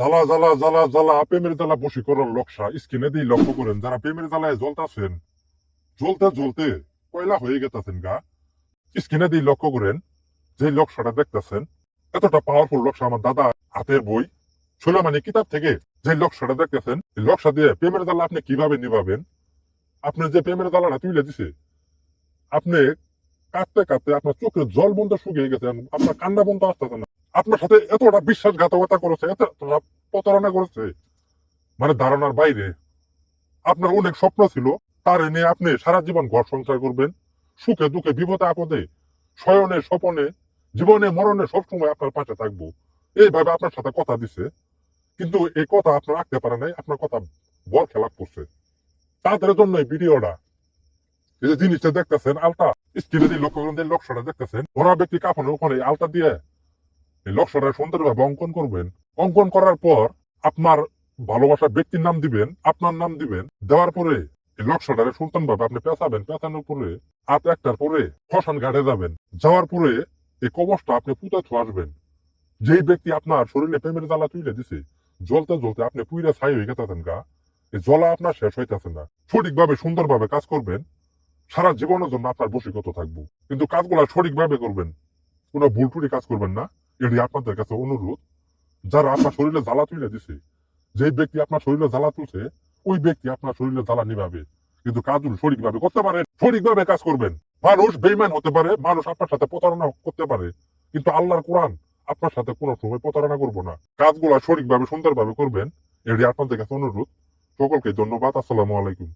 জ্বালা জ্বালা জ্বালা জ্বালা, প্রেমের জ্বালা বশীকরণ লক্ষ্যা স্কিনে দিয়ে লক্ষ্য করেন, যারা প্রেমের জ্বালায় জ্বলতাছেন। জ্বলতে জ্বলতে কয়লা হয়ে গেতাছেন গা। স্কিনে দিয়ে লক্ষ্য করেন, যে লক্ষ্যটা দেখতেছেন, এতটা পাওয়ারফুল লক্ষ্য আমার দাদা হাতের বই। সোলামানি কিতাব থেকে যে লক্ষ্যটা দেখতেছেন, এই দিয়ে প্রেমের জ্বালা আপনি কীভাবে নিভাবেন? আপনার যে প্রেমের জ্বালাটা তুলে দিছে, আপনি কাঁদতে কাঁদতে আপনার চোখের জল বন্ধ শুকিয়ে গেছে, আপনার কান্না বন্ধ আসতেছে না। আপনার সাথে এতটা বিশ্বাসঘাতকতা করেছে এতটা প্রতারণা করেছে। মানে ধারণার বাইরে। আপনার অনেক স্বপ্ন ছিল, তার এনে আপনি সারা জীবন ঘর সংসার করবেন, সুখে দুঃখে বিপদে আপদে, শয়নে স্বপনে, জীবনে মরণে সবসময় আপনার পাশে থাকব। এইভাবে আপনার সাথে কথা দিছে। কিন্তু এই কথা আপনার রাখতে পারে নাই, আপনার কথা বর খেলাপ করছে। তাদের জন্য এই ভিডিওটা। এই যে জিনিসটা দেখতেছেন আলটা স্ক্রিনে দিয়ে লক্ষ্য দেখতেছেন, ওরা ব্যক্তি কাপড়ের ওখানে আলটা দিয়ে লক্ষ্যটা সুন্দরভাবে অঙ্কন করবেন। অঙ্কন করার পর আপনার ভালোবাসার ব্যক্তির নাম দিবেন, আপনার নাম দিবেন। দেওয়ার পরে এই লক্ষ্যটারে সুলতান ভাবে আপনি পেঁচাবেন, পেঁচানোর পরে একটার পরে শ্মশান ঘাটে যাবেন। যাওয়ার পরে এই আপনি আসবেন। যেই ব্যক্তি আপনার শরীরে প্রেমের জ্বালা তুলে দিছে, জ্বলতে জ্বলতে আপনি পুইরা ছাই হয়ে গেতেছেন গা। এই জ্বলা আপনার শেষ হইতেছে না। সঠিকভাবে, সুন্দরভাবে কাজ করবেন। সারা জীবনের জন্য আপনার বসীগত থাকব। কিন্তু কাজগুলো সঠিকভাবে করবেন। কোনো ভুল টুটি কাজ করবেন না। এটি আপনাদের কাছে অনুরোধ, যারা আপনার শরীরে জ্বালা তুলে দিছে যে ব্যক্তি আপনার শরীরে জ্বালা তুলছে, ওই ব্যক্তি আপনার শরীরে জ্বালা নিভাবে। কিন্তু কাজগুলো সঠিকভাবে করতে পারেন সঠিকভাবে কাজ করবেন। মানুষ বেইমান হতে পারে, মানুষ আপনার সাথে প্রতারণা করতে পারে, কিন্তু আল্লাহর কোরআন আপনার সাথে কোনো সময় প্রতারণা করব না। কাজগুলো সঠিকভাবে সুন্দরভাবে করবেন এটি আপনাদের কাছে অনুরোধ। সকলকে ধন্যবাদ, আসসালামু আলাইকুম।